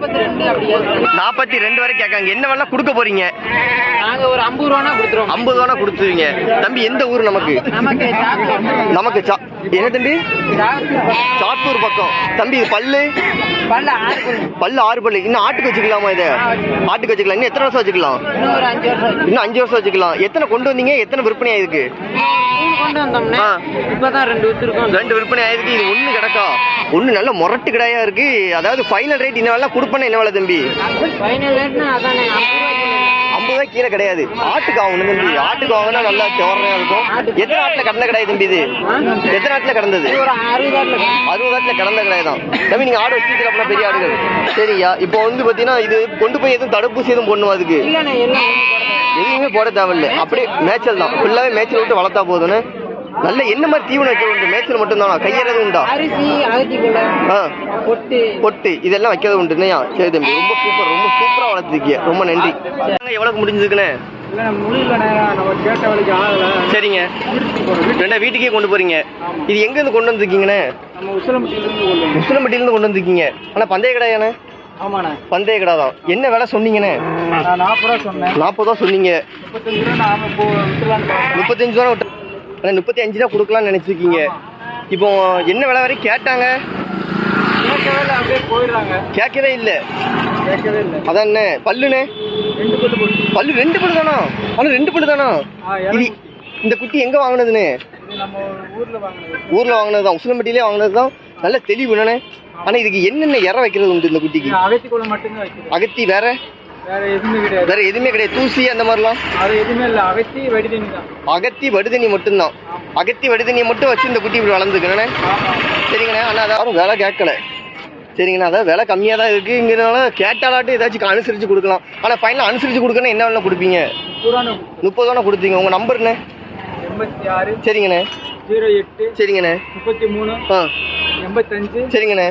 நாற்பத்தி ரெண்டு வரை கேட்காங்க. என்ன வேணா கொடுக்க போறீங்க. நாங்க ஒரு ஐம்பது ரூபானா கொடுத்துருவோம். ஐம்பது ரூபா கொடுத்துருவீங்க. தம்பி எந்த ஊர் நமக்கு? நமக்கு சா- என்ன தம்பி? சாத்தூர் பக்கம். தம்பி இது பல்லு? பல்ல ஆறு. பல்லு. ஆறு பல்லு. இன்னும் ஆட்டுக்கு வச்சுக்கலாமா இதை? ஆட்டுக்கு வச்சுக்கலாம். இன்னும் எத்தனை வருஷம் வச்சுக்கலாம்? இன்னும் அஞ்சு வருஷம் வச்சுக்கலாம். எத்தனை கொண்டு வந்தீங்க? எத்தனை விற்பனை ஆயிருக்கு? ரெண்டு விற்பனை ஆயிருக்கு. இது ஒண்ணு கிடக்கா? ஒண்ணு நல்ல முரட்டு கிடாயா இருக்கு. அதாவது ஃபைனல் ரேட் என்ன வேலை கொடுப்பேன்னு என்ன வேலை தம்பி? ரூபாய் கீழே கிடையாது. ஆட்டுக்கு ஆகணும் தம்பி. ஆட்டுக்கு வாங்கினா நல்லா திவரையா இருக்கும். எத்தனை நாட்டுல கடந்த கிடையாது தம்பி இது? எத்தனை நாட்டுல கடந்தது? அறுபது நாட்டுல கடந்த கிடையாது தான். தம்பி நீங்க ஆடு வச்சிருக்கல அப்படின்னா பெரிய ஆடுகள். சரியா இப்போ வந்து பாத்தீங்கன்னா இது கொண்டு போய் எதுவும் தடுப்பூசி எதுவும் போடணுமா அதுக்கு. எதுவுமே போட தேவையில்ல. அப்படியே மேய்ச்சல் தான். ஃபுல்லாவே மேய்ச்சல் விட்டு வளர்த்தா போதும்னு. நல்ல என்ன மாதிரி தீவனம் வைக்க உண்டு மேய்ச்சல் மட்டும் தானா கையறது உண்டா? அரிசி பொட்டு. பொட்டு. இதெல்லாம் வைக்கிறது உண்டு. இல்லையா சரி தம்பி. ரொம்ப சூப்பர் ரொம்ப சூப்பரா வளர்த்துருக்கீங்க ரொம்ப நன்றி. எவ்வளவு ஆகல. சரிங்க. ரெண்டா வீட்டுக்கே கொண்டு போறீங்க. இது எங்க இருந்து கொண்டு வந்திருக்கீங்கண்ணே? நம்ம உசிலம்பட்டியிலிருந்து கொண்டு வந்திருக்கீங்க. ஆனா பந்தய கடையாண்ணே? பந்தய கடை தான். என்ன விலை சொன்னீங்கண்ணே? நாற்பது ரூபா சொன்னீங்க. முப்பத்தஞ்சு ரூபா ஆனால் முப்பத்தி அஞ்சு ரூபா கொடுக்கலாம்னு நினைச்சிருக்கீங்க. இப்போ என்ன விலை வரை கேட்டாங்க? கேட்கவே இல்லை அப்படியே போயிடுறாங்க. கேட்கவே இல்லை. கேட்கவே இல்லை. அதானே பல்லுண்ணே? பல்லு ரெண்டு பல்லு தானா? ஆனால் ரெண்டு பல்லு தானா? இது இந்த குட்டி எங்க வாங்கினதுண்ணே ஊர்ல வாங்கினது. தான் உசிலம்பட்டியிலே வாங்கினது தான். நல்ல தெளிவுண்ணே ஆனா இதுக்கு என்னென்ன இற வைக்கிறது உண்டு இந்த குட்டிக்கு? அகத்தி வேற? வேற எதுவுமே கிடையாது. வேற எதுவுமே கிடையாது. தூசி அந்த மாதிரிலாம்? அது எதுவுமே இல்லை. அகத்தி வடி தண்ணி தான். அகத்தி வடுதண்ணி மட்டும்தான். அகத்தி வடுதண்ணியை மட்டும் வச்சு இந்த குட்டி இப்படி வளர்ந்துக்கண்ணே சரிங்கண்ணே. ஆனால் அதாவது வேலை கேட்கல. சரிங்கண்ணா அதாவது விலை கம்மியாக தான் இருக்குங்கிறனால கேட்டாலாட்டும் ஏதாச்சும் அனுசரித்து கொடுக்கலாம். ஆனால் ஃபைனலாக அனுசரித்து கொடுக்கணும் என்ன வேணா கொடுப்பீங்க? முப்பது ரூபா கொடுத்தீங்க. உங்கள் நம்பருண்ணே எண்பத்தி ஆறு சரிங்கண்ணே. ஜீரோ எட்டு சரிங்கண்ணே. முப்பத்தி மூணு ஆ. எண்பத்தஞ்சு சரிங்கண்ணே.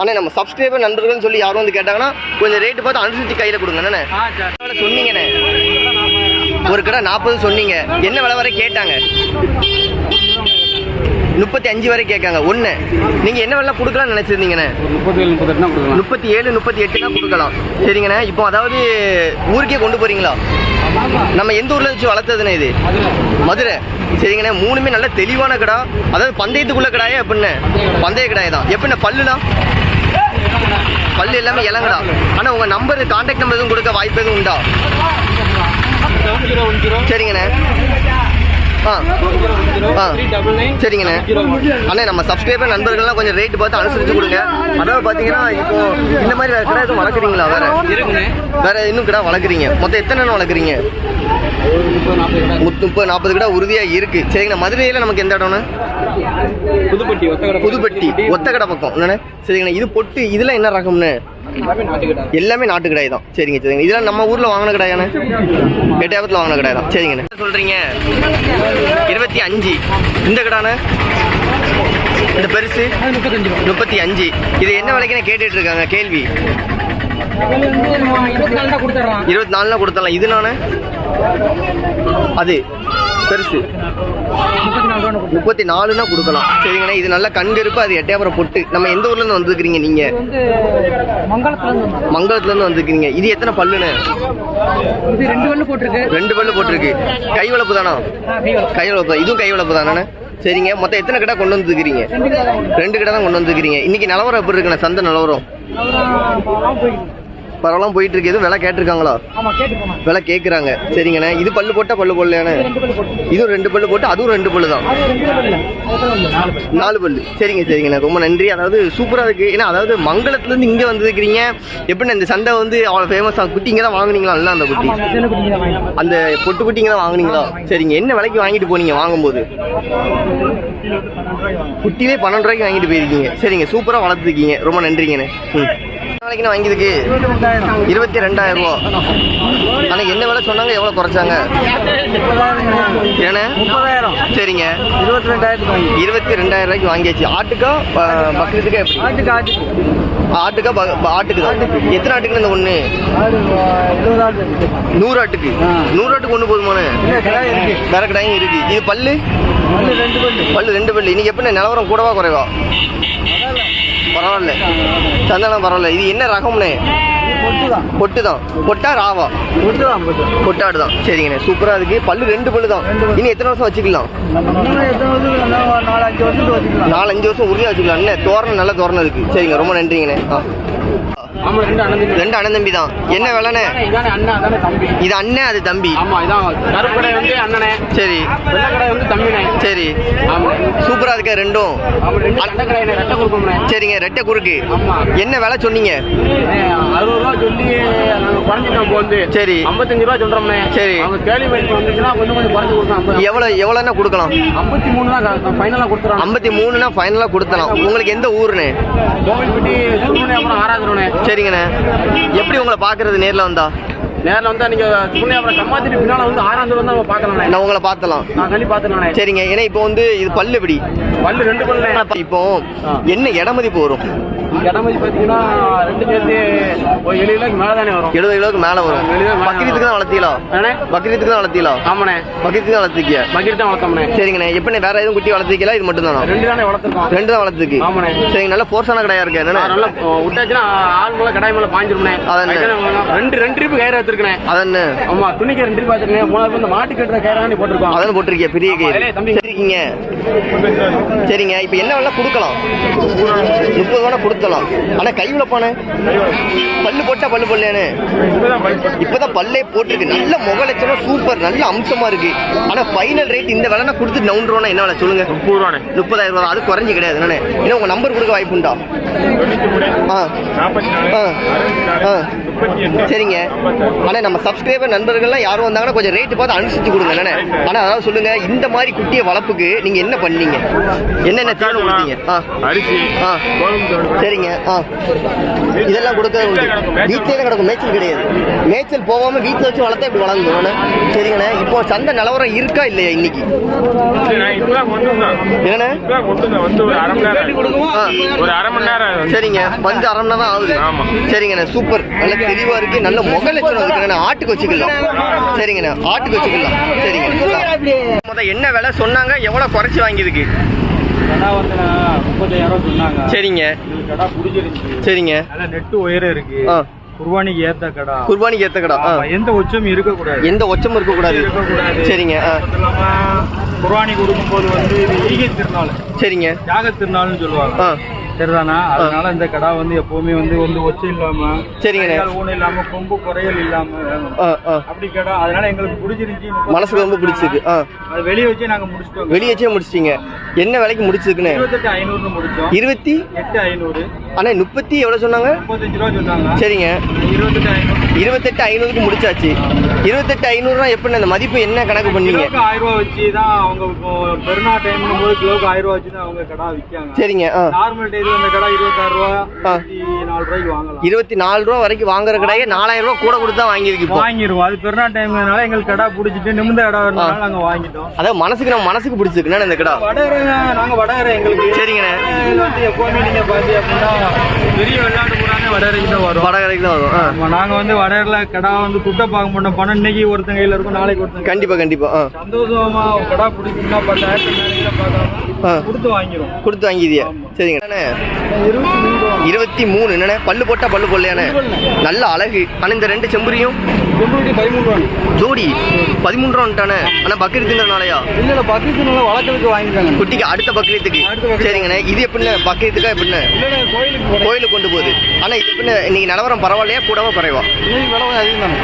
அண்ணே நம்ம சப்ஸ்கிரைபர் நண்பர்கள்னு சொல்லி யாரும் வந்து கேட்டாங்கன்னா கொஞ்சம் ரேட்டு பார்த்து அனுசரித்து கையில் கொடுங்க அண்ணே. ஆ சார். எவ்வளோ சொன்னீங்கண்ணே. ஒரு கடை நாற்பது சொன்னீங்க. என்ன விலை வரை கேட்டாங்க? முப்பத்தி அஞ்சு வரை கேட்காங்க. ஒன்று நீங்கள் என்ன விலை கொடுக்கலாம்னு நினச்சிருந்தீங்கண்ணே? முப்பத்தி ஏழு முப்பத்தெட்டுனா கொடுக்கலாம். முப்பத்தி ஏழு முப்பத்தி எட்டுனா கொடுக்கலாம். சரிங்கண்ணே இப்போ அதாவது ஊருக்கே கொண்டு போறீங்களா? நம்ம எந்த ஊர்ல வச்சு வளர்த்ததுண்ணே இது? மதுரை. சரிங்கண்ணே மூணுமே நல்ல தெளிவான கடா. அதாவது பந்தயத்துக்குள்ள கடாயா எப்படின்னு பந்தய கடாய் தான். எப்படிண்ணே பல்லுனா பல்லு எல்லாமே இளங்கடா. ஆனா உங்க நம்பர் கான்டாக்ட் நம்பர் எதுவும் கொடுக்க வாய்ப்பு எதுவும் உண்டா? சரிங்கண்ணே. ஆ. ஆ. சரிங்கண்ணே. அண்ணே நம்ம சப்ஸ்கிரைபர் நண்பர்கள்லாம் கொஞ்சம் ரேட் பார்த்து அனுசரிச்சு கொடுங்க. அதாவது பார்த்தீங்கன்னா இப்போ இந்த மாதிரி வேற கடை எதுவும் வளர்க்குறீங்களா வேற? வேற இன்னும் கடை வளர்க்குறீங்க. மொத்தம் எத்தனை வளர்க்குறீங்க? முப்பது நாற்பது கடை உறுதியாக இருக்கு. சரிங்கண்ணா. மதுரையில் நமக்கு எந்த இடம்னு புதுப்பட்டி ஒத்த கடை புதுப்பட்டி ஒத்த கடை பக்கம். என்னண்ணே? சரிங்கண்ணா. இது பொட்டு இதெல்லாம் என்ன ரகம்னு எல்லாமே நாட்டு கடை கடாய் தான். சரிங்க சரிங்க. இதெல்லாம் நம்ம ஊரில் வாங்கின கடாயானே எட்டாயிரத்தில் வாங்கின கடாய் தான். சரிங்கண்ணே சொல்கிறீங்க இருபத்தி அஞ்சு. இந்த கடான? இந்த பெருசு? முப்பத்தி அஞ்சு இது என்ன விலைக்குன்னு கேட்டுட்டு இருக்காங்க கேள்வி. இருபத்தி நாலு இருபத்தி நாலுனா கொடுத்தலாம் இது நானே? அது பெருசு. முப்பத்தி நாலுனா கொடுக்கலாம். சரிங்கண்ணா இது நல்ல கண்கருப்பு அது எட்டயபுரம் பொட்டு. நம்ம எந்த ஊர்ல இருந்து வந்துருக்கீங்க நீங்க? இது வந்து மங்களத்துல இருந்து மங்களத்துல இருந்து வந்துருக்கீங்க. இது எத்தனை பல்லுன்னு இது ரெண்டு வள்ளு போட்டிருக்கு. ரெண்டு பல்லு போட்டிருக்கு. கை வளர்ப்பு தானா? கை வளர்ப்பு தான். இதுவும் கை வளர்ப்பு தானே சரிங்க. மொத்தம் எத்தனை கடை கொண்டு வந்துருக்கீங்க ரெண்டு கடை தான் கொண்டு வந்துருக்கீங்க இன்னைக்கு நிலவரம் எப்படி இருக்குண்ணே? சந்தை நிலவரம்? பரவாயில்ல போயிட்டு இருக்கு எதுவும் விலை கேட்டிருக்காங்களா? விலை கேட்குறாங்க. சரிங்கண்ணே. இது பல்லு போட்டா பல்லு போடலையாண்ணே? இதுவும் ரெண்டு பல்லு போட்டு அதுவும் ரெண்டு பல்லு தான். நாலு பல்லு. சரிங்க சரிங்கண்ணா. ரொம்ப நன்றி. அதாவது சூப்பராக இருக்கு. ஏன்னா அதாவது மங்களத்துலேருந்து இங்கே வந்துருக்கிறீங்க. எப்படின்னா இந்த சண்டை வந்து அவ்வளோ ஃபேமஸாக குட்டி இங்கே தான் வாங்குனீங்களா? இல்லை அந்த குட்டி? தான் அந்த பொட்டு குட்டி இங்கே தான் வாங்குனீங்களா? சரிங்க. என்ன விலைக்கு வாங்கிட்டு போனீங்க வாங்கும்போது? குட்டிலே பன்னெண்டு ரூபாய்க்கு வாங்கிட்டு போயிருக்கீங்க. சரிங்க சூப்பராக வளர்த்துருக்கீங்க. ரொம்ப நன்றிங்கண்ணே. ம். நாளைக்கு வாங்கியதுக்கு இருபத்தி ரெண்டாயிரம் ரூபா. ஆனால் என்ன விலை சொன்னாங்க? எவ்வளோ குறைச்சாங்க? முப்பதாயிரம். சரிங்க. இருபத்தி ரெண்டாயிரத்துக்கு இருபத்தி ரெண்டாயிரம் ரூபாய்க்கு வாங்கியாச்சு. ஆட்டுக்கா ப- பக்ரீத்துக்கா எப்படி? ஆட்டுக்கு ஆட்டுக்கு. ஆட்டுக்கா ஆட்டுக்கு. தான் எத்தனை ஆட்டுக்கு இந்த ஒன்று நூறு ஆட்டுக்கு. நூறு ஆட்டுக்கு ஒன்று போதுமானே வேற கடாயும் இருக்கு. இது பல்லு? பல்லு ரெண்டு பல்லு. பல்லு ரெண்டு பல்லு. இன்னைக்கு எப்படி நிலவரம் கூடவா குறைவா? பரவாயில்ல. சந்தனம் பரவாயில்ல. இது என்ன ரகம்னே? பொட்டு தான் பொட்டு ராவா. பொட்டாடு தான் சரிங்கண்ணே. சூப்பராக இருக்கு. பல்லு ரெண்டு பல்லு. தான் இன்னும் எத்தனை வருஷம் வச்சுக்கலாம். நாலு அஞ்சு வருஷம் உறுதியாக வச்சுக்கலாம். என்ன தோரணம் நல்ல தோரணம் இருக்கு. சரிங்க ரொம்ப நன்றிங்கண்ணே. ஆ. ரெண்டு அண்ணன் தம்பி. தான் என்ன விலைண்ணே? இது அண்ணன் அது தம்பி? சரி. சரி. ஆமா. சூப்பராக இருக்க ரெண்டும். சரிங்க ரெட்டை குறுக்கு. என்ன விலை சொன்னீங்க? சொல்லி நாங்க குறைஞ்சிட்டோம் இப்போ வந்து. சரி. ஐம்பத்தஞ்சு ரூபா சொல்றோம்னே. சரி. அவங்க கேள்வி மதிப்பு வந்துச்சுன்னா கொஞ்சம் கொஞ்சம் குறைஞ்சு கொடுத்தோம் எவ்வளோ எவ்வளோன்னா கொடுக்கலாம்? ஐம்பத்தி மூணு தான் ஃபைனலாக கொடுத்துறோம். ஐம்பத்தி மூணுனா ஃபைனலாக கொடுத்தலாம். உங்களுக்கு எந்த ஊருண்ணே கோவில்பட்டி சுப்பிரமணியம் அப்புறம் ஆராதனே சரிங்கண்ணே. எப்படி உங்களை பார்க்கறது நேரில் வந்தா? நேரில் வந்தா நீங்க சுப்பிரமணியம் அப்புறம் கம்மாத்திரி பின்னால வந்து ஆறாந்தூர் வந்து நம்ம பார்க்கலாம்ண்ணே. நான் உங்களை பார்த்தலாம். நான் கண்டி பார்த்துக்கலாம்ண்ணே. சரிங்க. ஏன்னா இப்போ வந்து இது பல்லு எப்படி பல்லு ரெண்டு பல்லு இப்போ என்ன இட மதிப்பு வரும்? இடமதி பார்த்தீங்கன்னா ரெண்டு சேர்த்து ஒரு எழுபது ரூபாய்க்கு மேலே தானே வரும் எழுபது மேலே வரும். பக்ரீத்துக்கு தான் வளர்த்தீங்களா? அண்ணே பக்ரீத்துக்கு தான் வளர்த்தீங்களா? ஆமாண்ணே. பக்ரீத்துக்கு தான் வளர்த்துக்கிய தான் வளர்த்தோம்ண்ணே. சரிங்கண்ணே. எப்பண்ணே வேற எதுவும் குட்டி வளர்த்துக்கலாம் இது மட்டும் தானா? ரெண்டு தானே வளர்த்துருக்கோம். ரெண்டு தான் வளர்த்துக்கு ஆமாண்ணே. சரிங்க நல்ல ஃபோர்ஸான கடையா இருக்கு என்னண்ணே? நல்லா விட்டாச்சுன்னா ஆள் மேலே கடாய் மேலே பாஞ்சிரும்ண்ணே. அதானே. ரெண்டு ரெண்டு ட்ரிப்பு கயிறு வச்சிருக்கேன் அதன்னு ஆமா துணிக்கு ரெண்டு ட்ரிப் வச்சிருக்கேன் மூணாவது இந்த மாட்டு கட்டுற கயிறாண்டி போட்டிருக்கோம். அதான் போட்டிருக்கிய பெரிய கயிறு. சரிங்க. சரிங்க இப்போ என்ன வேணா கொடுக்கலாம்? முப்பது வேணா கொடுத்தலாம் ஆனா கை விழப்பானே பல்லு போட்டா பல்லு பல்லையானே இப்பதான் பல்லே போட்டிருக்கு. நல்ல முக லட்சணம் சூப்பர். நல்ல அம்சமா இருக்கு. ஆனா ஃபைனல் ரேட் இந்த விலைனா கொடுத்து நவுண்டுறோம்னா என்ன விலை சொல்லுங்க? முப்பதாயிரம் ரூபா. அது குறைஞ்சு கிடையாது. என்னண்ணே ஏன்னா உங்க நம்பர் கொடுக்க ஆ. ஆ. சரிங்க. ஆனா நம்ம சப்ஸ்கிரைபர் நண்பர்கள்லாம் யாரும் வந்தாங்கன்னா கொஞ்சம் ரேட்டு பார்த்து அனுசரிச்சு கொடுங்க என்னண்ணே ஆனா அதாவது சொல்லுங்க இந்த மாதிரி குட்டிய வளர்ப்புக்கு நீங்க என்ன பண்ணீங்க? என்னென்ன தீவனம் கொடுத்தீங்க? ஆ. அரிசி ஆ. சரிங்க. ஆ. இதெல்லாம் கொடுக்கறது உண்டு வீட்டிலே தான் கிடக்கும். மேய்ச்சல் கிடையாது. மேய்ச்சல் போகாம வீட்டில் வச்சு வளர்த்தா இப்படி வளர்ந்துடும் சரிங்கண்ணே. இப்போ சந்தை நிலவரம் இருக்கா இல்லையா இன்னைக்கு? என்னண்ணே? இப்பதான் கொண்டு வந்தேன். வந்து ஒரு அரை மணி நேரம் ஆ. ஒரு அரை மணி நேரம் வந்து- சரிங்க. வந்து அரை மணி நேரம் தான் ஆகுது. ஆமா. சரிங்கண்ணே. சூப்பர். நல்ல தெளிவா இருக்கு. நல்ல முக லட்சணம் இருக்குண்ணே ஆட்டுக்கு வச்சுக்கலாம். சரிங்கண்ணே. ஆட்டுக்கு வச்சுக்கலாம். சரிங்க. முத என்ன விலை சொன்னாங்க எவ்வளவு குறைச்சு வாங்கியிருக்கு? கடை வந்து முப்பத்தாயிரம் சொன்னாங்க. சரிங்க. கடை பிடிச்சிருந்துச்சு சரிங்க. நல்ல நெட்டு உயரம் இருக்கு. குர்பானிக்கு ஏத்த கடை. குர்பானிக்கு ஏத்த கடா. எந்த உச்சமும் இருக்கக்கூடாது. எந்த ஒச்சமும் இருக்கக்கூடாது. இருக்கக்கூடாது. சரிங்க குர்பானி கொடுக்கும்போது வந்து இது ஈகை திருநாள். சரிங்க. தியாக திருநாள்னு சொல்லுவாங்க. சரிதானா அதனால இந்த கடை வந்து எப்பவுமே வந்து வந்து ஒச்சம் இல்லாம சரிங்கண்ணே. கைகால் ஊனம் இல்லாம கொம்பு குறையல் இல்லாம அப்படி கடை அதனால எங்களுக்கு பிடிச்சிருந்துச்சு மனசுக்கு ரொம்ப பிடிச்சிருக்கு. அது வெளியே வச்சு நாங்க முடிச்சிட்டோம் வெளியே வச்சே முடிச்சிட்டீங்க. என்ன விலைக்கு முடிச்சிருக்குண்ணே இருபத்தெட்டு ஐநூறுன்னு முடிச்சோம். இருபத்தி? எட்டு ஐநூறு. அண்ணா முப்பத்தி எவ்வளோ சொன்னாங்க? முப்பத்தஞ்சு ரூபா சொன்னாங்க. சரிங்க. இருபத்தெட்டு ஐநூறு. இருபத்தெட்டு ஐநூறுக்கு முடிச்சாச்சு. இருபத்தெட்டு ஐநூறுனா எப்படி அந்த மதிப்பு என்ன கணக்கு பண்ணீங்க? ஆயிரம் ரூபா வச்சு தான் அவங்க இப்போ பெருநா டைம்னும் போது கிலோக்கு ஆயிரம் ரூபா வச்சு தான் அவங்க கடை விற்காங்க. சரிங்க நார்மல் டேல இந்த கடை இருபத்தாறு ரூபா நாலு ரூபாய்க்கு வாங்கலாம். இருபத்தி நாலு ரூபா வரைக்கும் வாங்குற கடையே நாலாயிரம் ரூபா கூட கொடுத்து தான் வாங்கியிருக்கு வாங்கிடுவோம் அது பெருநா டைம்னால எங்களுக்கு கடை பிடிச்சிட்டு நிமிந்த கடை இருந்தனால நாங்க வாங்கிட்டோம். அதாவது மனசுக்கு நம்ம மனசுக்கு பிடிச்சிருக்குண்ணே இந்த கடை. வடகரை நாங்க வடகரை எங்களுக்கு. சரிங்கண்ணே. வந்து எப்பவுமே நீங்க பாத்தி அப்படின்னா பெரிய வெள்ளாட்டு போறாங்க வடகரைக்கு தான் வரும். வடகரைக்கு தான் வரும் ஆ. ஆமா, நாங்க வந்து வடகரில் கடை வந்து குட்டை பார்க்க மாட்டோம் பணம் இன்னைக்கு ஒருத்தன் கையில இருக்கும் நாளைக்கு ஒருத்தன் கண்டிப்பா கண்டிப்பா சந்தோஷமா கடை பிடிச்சிருந்தா பத்தாயிரத்து மேலே கொடுத்து வாங்கிடும் கொடுத்து வாங்கிதியா? சரிங்க. இருபத்தி மூணு என்னண்ணே? பல்லு போட்டா பல்லு போடலையாண்ணே நல்ல அழகு. ஆனா இந்த ரெண்டு செம்புரியும். ஜோடி? பதிமூணு ரூபா வந்துட்டானே ஆனா பக்ரீத்துங்கிறனாலயா இல்ல இல்ல பக்கத்து நல்லா வளர்க்கறதுக்கு வாங்கிட்டாங்க குட்டிக்கு அடுத்த பக்ரீத்துக்கு. சரிங்கண்ணே இது எப்படிண்ணே? பக்ரீத்துக்கா இல்ல கோயிலுக்கு கோயிலுக்கு கொண்டு போகுது. ஆனா இது எப்படிண்ணே? இன்னைக்கு நிலவரம் பரவாயில்லையா? கூடவா குறைவா?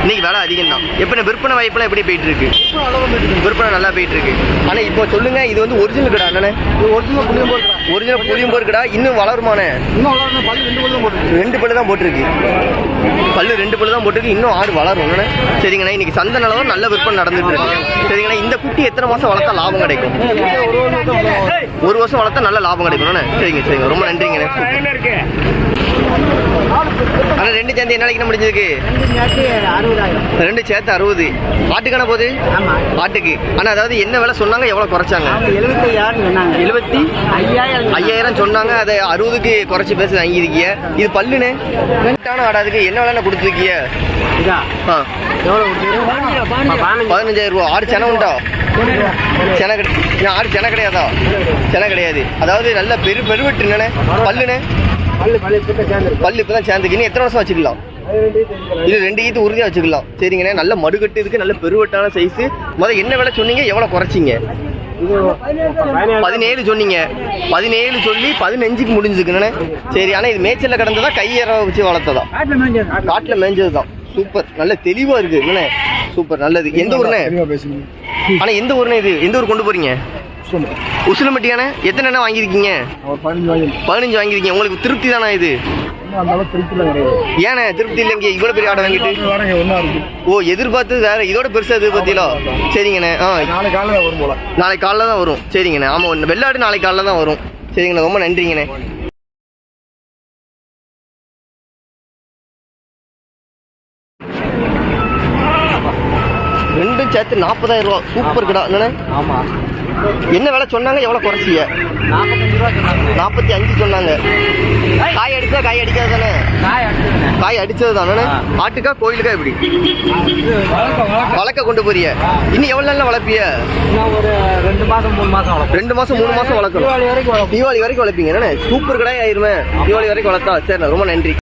இன்னைக்கு விலை அதிகம் தானே. எப்படிண்ணே விற்பனை வாய்ப்புலாம் எப்படி போயிட்டு இருக்கு. விற்பனை நல்லா போயிட்டு இருக்கு ஆனா இப்போ சொல்லுங்க இது வந்து ஒரிஜினல் கடை அண்ணனே ஒரிஜினல் புளியம் போட்டுறேன் ஒரிஜினல் புளியம்போர் கடை இன்னும் வளருமானே இன்னும் ரெண்டு பல்லு தான் போட்டிருக்கு. பல்லு ரெண்டு பல்லு தான் போட்டுருக்கு. இன்னும் ஆடு வளரும். என்னண்ணே? சரிங்கண்ணா இன்னைக்கு சந்தை நிலவரம் நல்ல விற்பனை நடந்துட்டு இருக்கு. சரிங்கண்ணா இந்த குட்டி எத்தனை மாசம் வளர்த்தா லாபம் கிடைக்கும்? ஒரு ஒரு வருஷம் ஒரு வருஷம் வளர்த்தா நல்ல லாபம் கிடைக்கும் சரிங்க சரிங்க. ரொம்ப நன்றிங்கண்ணே. ஆனா ரெண்டு சேர்ந்து என்ன நாளைக்கு முடிஞ்சதுக்கு? ரெண்டு சேர்த்து அறுபது. ஆட்டுக்கான போகுது ஆட்டுக்கு ஆனா அதாவது என்ன விலை சொன்னாங்க எவ்வளவு குறைச்சாங்க? எழுபத்தி ஆறு சொன்னாங்க. எழுபத்தி ஐயாயிரம் ஐயாயிரம் சொன்னாங்க அதை அறுபதுக்கு குறைச்சி பேச வாங்கியிருக்கீங்க இது பல்லுனே? வெண்டான ஆடாதுக்கு என்ன விலைன்னு கொடுத்துருக்கீங்க இதா? ஆ. பதினஞ்சாயிரம். ரூபா. ஆடு சென உண்டா? சென கிடை ஏன் ஆடு சென கிடையாதா? சென கிடையாது. அதாவது நல்ல பெரு பெருவெட்டு என்னண்ணே பல்லுண்ணே பல்லு இப்போ தான் சேர்ந்துக்கு இன்னும் எத்தனை வருஷம் வச்சுக்கலாம்? இது ரெண்டு ஈத்து உறுதியாக வச்சுக்கலாம். சரிங்கண்ணே. நல்ல மடுக்கட்டு இருக்கு. நல்ல பெருவட்டான சைஸு முதல்ல என்ன விலை சொன்னீங்க? எவ்வளோ குறைச்சிங்க? பதினேழு. சொன்னீங்க. பதினேழு சொல்லி பதினஞ்சுக்கு முடிஞ்சுக்குண்ணே சரி ஆனால் இது மேய்ச்சலில் கிடந்ததா? கையற வச்சு வளர்த்ததா? காட்டில் மேய்ஞ்சது தான் சூப்பர். நல்ல தெளிவாக இருக்கு என்னண்ணே சூப்பர். நல்லது. எந்த ஊர்ண்ணே? ஆனால் எந்த ஊர்ண்ணே இது? எந்த ஊர் கொண்டு போறீங்க? உசிலம்பட்டியாண்ணே எத்தனை எண்ணெய் வாங்கியிருக்கீங்க? பதினஞ்சு வாங்கி பதினஞ்சு வாங்கியிருக்கீங்க. உங்களுக்கு திருப்தி தானே இது? ஏண்ணே திருப்தி இல்லைங்க இவ்வளோ பெரிய ஆடை வாங்கிட்டு? ஓ எதிர்பார்த்தது வேற. இதோட பெருசா எதிர்பார்த்தீங்களா சரிங்கண்ணே. ஆ. நாளைக்கு காலையில் வரும் போல. நாளைக்கு காலைல தான் வரும். சரிங்கண்ணே. ஆமாம் வெள்ளாடு நாளைக்கு காலைல தான் வரும். சரிங்கண்ணே ரொம்ப நன்றிங்கண்ணே. ரெண்டும் சேர்த்து நாற்பதாயிரம் ரூபா. சூப்பர் கடா என்னண்ணே? ஆமாம் என்ன விலை சொன்னாங்க? எவ்வளோ சொன்னாங்க நாற்பத்தி அஞ்சு சொன்னாங்க காய் அடிச்சா காய் அடிக்காது தானே காய் அடிச்சது தானே ஆட்டுக்கா கோயிலுக்கா எப்படி? வளர்க்க கொண்டு போறிய. இன்னும் எவ்வளோ நாளில் வளர்ப்பிய? ரெண்டு மாதம் மூணு மாதம் ரெண்டு மாசம் மூணு மாசம் வளர்க்கணும். தீபாவளி வரைக்கும் வளர்ப்பீங்க. என்ன சூப்பர் கடாய் ஆயிருமே. தீபாவளி வரைக்கும் வளர்த்தா? சரி ரொம்ப நன்றி.